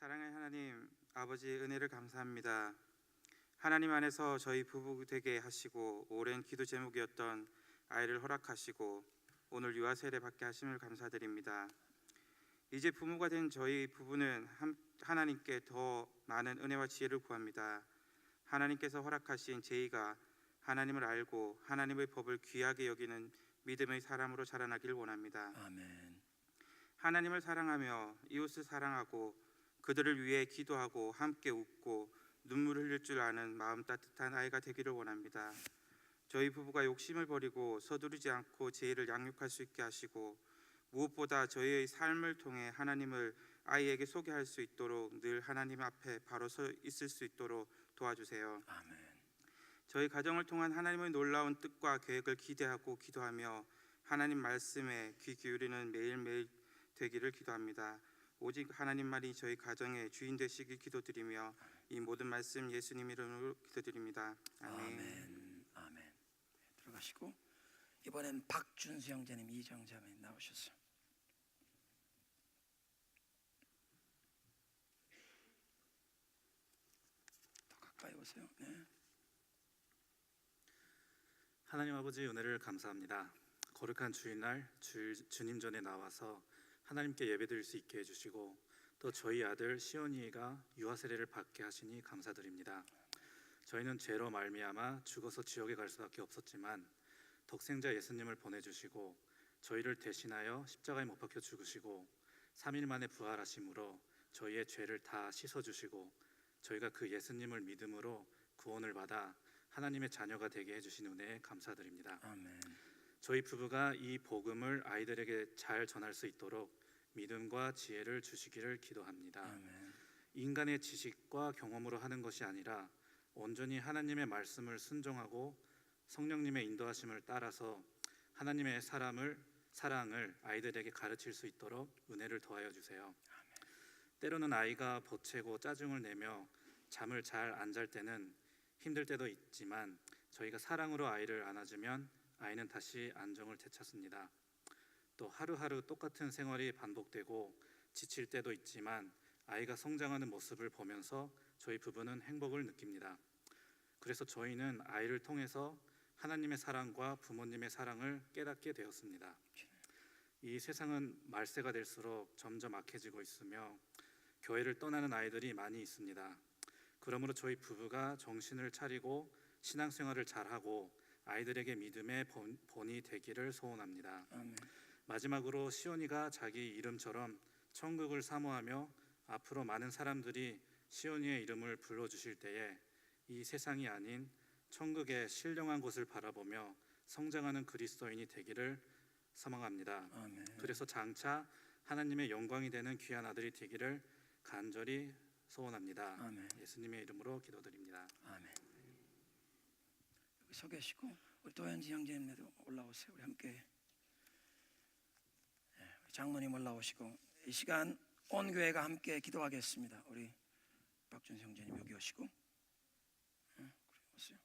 사랑의 하나님 아버지의 은혜를 감사합니다. 하나님 안에서 저희 부부 되게 하시고 오랜 기도 제목이었던 아이를 허락하시고 오늘 유아 세례 받게 하심을 감사드립니다. 이제 부모가 된 저희 부부는 함- 하나님께 더 많은 은혜와 지혜를 구합니다. 하나님께서 허락하신 제이가 하나님을 알고 하나님의 법을 귀하게 여기는 믿음의 사람으로 자라나길 원합니다. 아멘. 하나님을 사랑하며 이웃을 사랑하고 그들을 위해 기도하고 함께 웃고 눈물을 흘릴 줄 아는 마음 따뜻한 아이가 되기를 원합니다. 저희 부부가 욕심을 버리고 서두르지 않고 제의를 양육할 수 있게 하시고 무엇보다 저희의 삶을 통해 하나님을 아이에게 소개할 수 있도록 늘 하나님 앞에 바로 서 있을 수 있도록 도와주세요. 아멘. 저희 가정을 통한 하나님의 놀라운 뜻과 계획을 기대하고 기도하며 하나님 말씀에 귀 기울이는 매일매일 되기를 기도합니다. 오직 하나님만이 저희 가정의 주인 되시길 기도드리며 이 모든 말씀 예수님 이름으로 기도드립니다. 아멘. 아멘. 아멘. 네, 들어가시고 이번엔 박준수 형제님 이정자매 나오셨어요. 더 가까이 오세요. 네. 하나님 아버지 은혜를 감사합니다. 거룩한 주일날 주, 주님 전에 나와서 하나님께 예배드릴 수 있게 해주시고 또 저희 아들 시온이가 유아 세례를 받게 하시니 감사드립니다. 저희는 죄로 말미암아 죽어서 지옥에 갈 수밖에 없었지만 독생자 예수님을 보내주시고 저희를 대신하여 십자가에 못 박혀 죽으시고 3일 만에 부활하심으로 저희의 죄를 다 씻어주시고 저희가 그 예수님을 믿음으로 구원을 받아 하나님의 자녀가 되게 해주신 은혜에 감사드립니다. 아멘. 저희 부부가 이 복음을 아이들에게 잘 전할 수 있도록 믿음과 지혜를 주시기를 기도합니다. 아멘. 인간의 지식과 경험으로 하는 것이 아니라 온전히 하나님의 말씀을 순종하고 성령님의 인도하심을 따라서 하나님의 사람을 사랑을 아이들에게 가르칠 수 있도록 은혜를 더하여 주세요. 때로는 아이가 보채고 짜증을 내며 잠을 잘 안 잘 때는 힘들 때도 있지만 저희가 사랑으로 아이를 안아주면 아이는 다시 안정을 되찾습니다. 또 하루하루 똑같은 생활이 반복되고 지칠 때도 있지만 아이가 성장하는 모습을 보면서 저희 부부는 행복을 느낍니다. 그래서 저희는 아이를 통해서 하나님의 사랑과 부모님의 사랑을 깨닫게 되었습니다. 이 세상은 말세가 될수록 점점 악해지고 있으며 교회를 떠나는 아이들이 많이 있습니다. 그러므로 저희 부부가 정신을 차리고 신앙생활을 잘하고 아이들에게 믿음의 본- 본이 되기를 소원합니다. 아멘. 마지막으로 시온이가 자기 이름처럼 천국을 사모하며 앞으로 많은 사람들이 시온이의 이름을 불러 주실 때에 이 세상이 아닌 천국의 신령한 곳을 바라보며 성장하는 그리스도인이 되기를 소망합니다. 아멘. 그래서 장차 하나님의 영광이 되는 귀한 아들이 되기를 간절히 소원합니다. 아멘. 예수님의 이름으로 기도드립니다. 아멘. 여기 서 계시고 우리 도현지 형제님도 올라오세요. 우리 함께 장로님 올라오시고 이 시간 온 교회가 함께 기도하겠습니다. 우리 박준수 형제님 여기 오시고 예, 그래 오세요.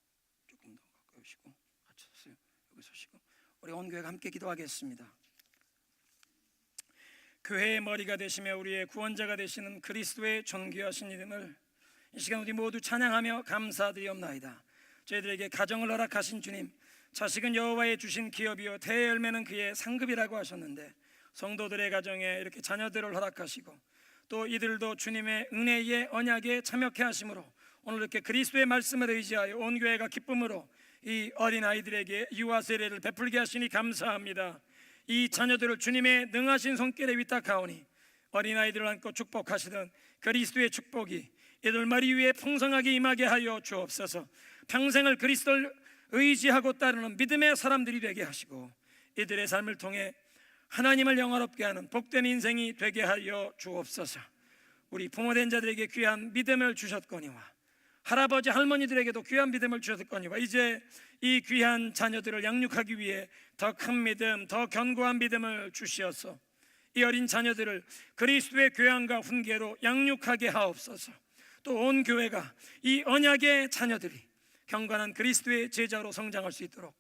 조금 더 가까이 오시고 같이 서세요. 여기 서시고 우리 온 교회가 함께 기도하겠습니다. 교회의 머리가 되시며 우리의 구원자가 되시는 그리스도의 존귀하신 이름을 이 시간 우리 모두 찬양하며 감사드리옵나이다. 저희들에게 가정을 허락하신 주님, 자식은 여호와의 주신 기업이요 대열매는 그의 상급이라고 하셨는데 성도들의 가정에 이렇게 자녀들을 허락하시고 또 이들도 주님의 은혜의 언약에 참여케 하심으로 오늘 이렇게 그리스도의 말씀을 의지하여 온 교회가 기쁨으로 이 어린 아이들에게 유아 세례를 베풀게 하시니 감사합니다. 이 자녀들을 주님의 능하신 손길에 위탁하오니 어린 아이들을 안고 축복하시던 그리스도의 축복이 이들 머리 위에 풍성하게 임하게 하여 주옵소서 평생을 그리스도를 의지하고 따르는 믿음의 사람들이 되게 하시고 이들의 삶을 통해 하나님을 영화롭게 하는 복된 인생이 되게 하여 주옵소서 우리 부모된 자들에게 귀한 믿음을 주셨거니와 할아버지 할머니들에게도 귀한 믿음을 주셨거니와 이제 이 귀한 자녀들을 양육하기 위해 더 큰 믿음, 더 견고한 믿음을 주시어서 이 어린 자녀들을 그리스도의 교양과 훈계로 양육하게 하옵소서. 또 온 교회가 이 언약의 자녀들이 경건한 그리스도의 제자로 성장할 수 있도록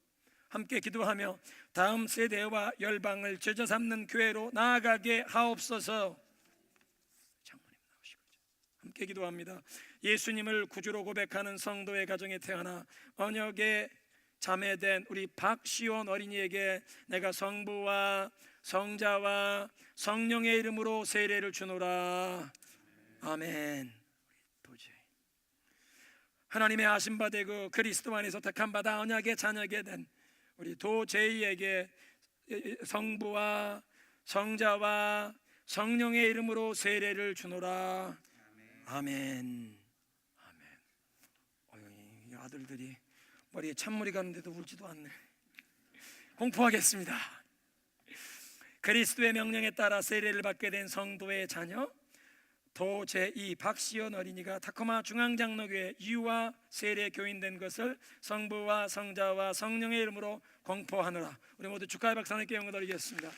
함께 기도하며 다음 세대와 열방을 제자 삼는 교회로 나아가게 하옵소서. 장모님 나오시고 함께 기도합니다. 예수님을 구주로 고백하는 성도의 가정에 태어나 언역의 자매된 우리 박시원 어린이에게 내가 성부와 성자와 성령의 이름으로 세례를 주노라. 아멘. 하나님의 아신 바되 그 그리스도 안에서 택한 바다 언약의 자녀게 된 우리 도제이에게 성부와 성자와 성령의 이름으로 세례를 주노라. 아멘. 아멘. 어휴, 이 아들들이 머리에 찬물이 가는데도 울지도 않네. 공포하겠습니다. 그리스도의 명령에 따라 세례를 받게 된 성도의 자녀 도 제2 박시연 어린이가 타코마 중앙장로교회 유아 세례 교인된 것을 성부와 성자와 성령의 이름으로 공포하노라. 우리 모두 축하의 박수 하나님께 영광 드리겠습니다.